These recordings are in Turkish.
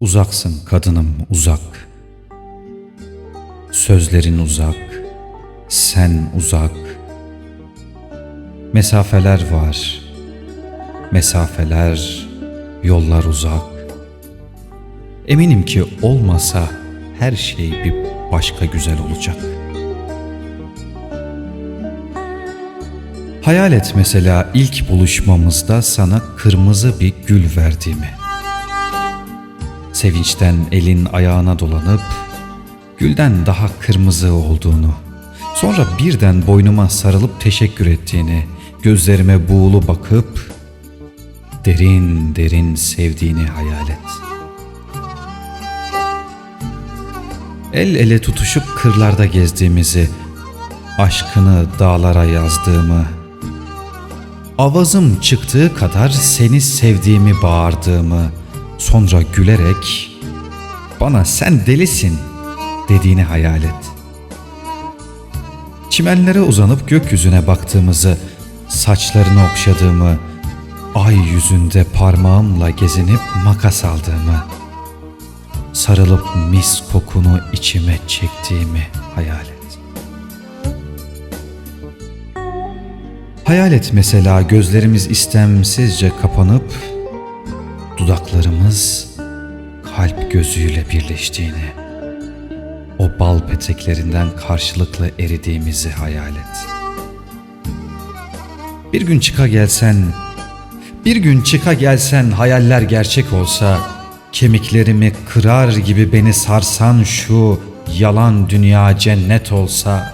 Uzaksın kadınım uzak. Sözlerin uzak, sen uzak. Mesafeler var, mesafeler, yollar uzak. Eminim ki olmasa her şey bir başka güzel olacak. Hayal et mesela ilk buluşmamızda sana kırmızı bir gül verdiğimi. Sevinçten elin ayağına dolanıp gülden daha kırmızı olduğunu, sonra birden boynuma sarılıp teşekkür ettiğini, gözlerime buğulu bakıp derin derin sevdiğini hayal et. El ele tutuşup kırlarda gezdiğimizi, aşkını dağlara yazdığımı, avazım çıktığı kadar seni sevdiğimi bağırdığımı, sonra gülerek bana sen delisin dediğini hayal et. Çimenlere uzanıp gökyüzüne baktığımızı, saçlarını okşadığımı, ay yüzünde parmağımla gezinip makas aldığımı, sarılıp mis kokunu içime çektiğimi hayal et. Hayal et mesela gözlerimiz istemsizce kapanıp dudaklarımız kalp gözüyle birleştiğini, o bal peteklerinden karşılıklı eridiğimizi hayal et. Bir gün çıka gelsen, bir gün çıka gelsen hayaller gerçek olsa, kemiklerimi kırar gibi beni sarsan şu yalan dünya cennet olsa,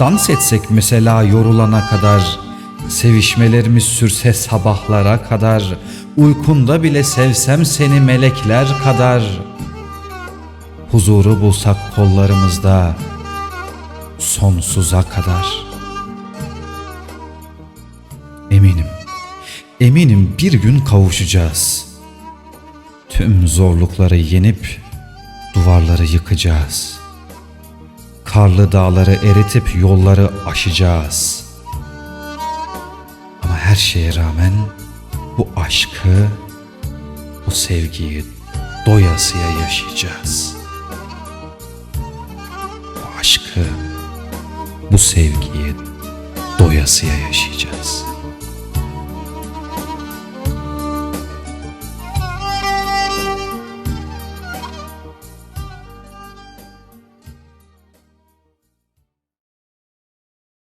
dans etsek mesela yorulana kadar, sevişmelerimiz sürse sabahlara kadar, uykunda bile sevsem seni melekler kadar, huzuru bulsak kollarımızda sonsuza kadar. Eminim, eminim bir gün kavuşacağız. Tüm zorlukları yenip duvarları yıkacağız. Karlı dağları eritip yolları aşacağız. Şeye rağmen bu aşkı, bu sevgiyi doyasıya yaşayacağız. Bu aşkı, bu sevgiyi doyasıya yaşayacağız.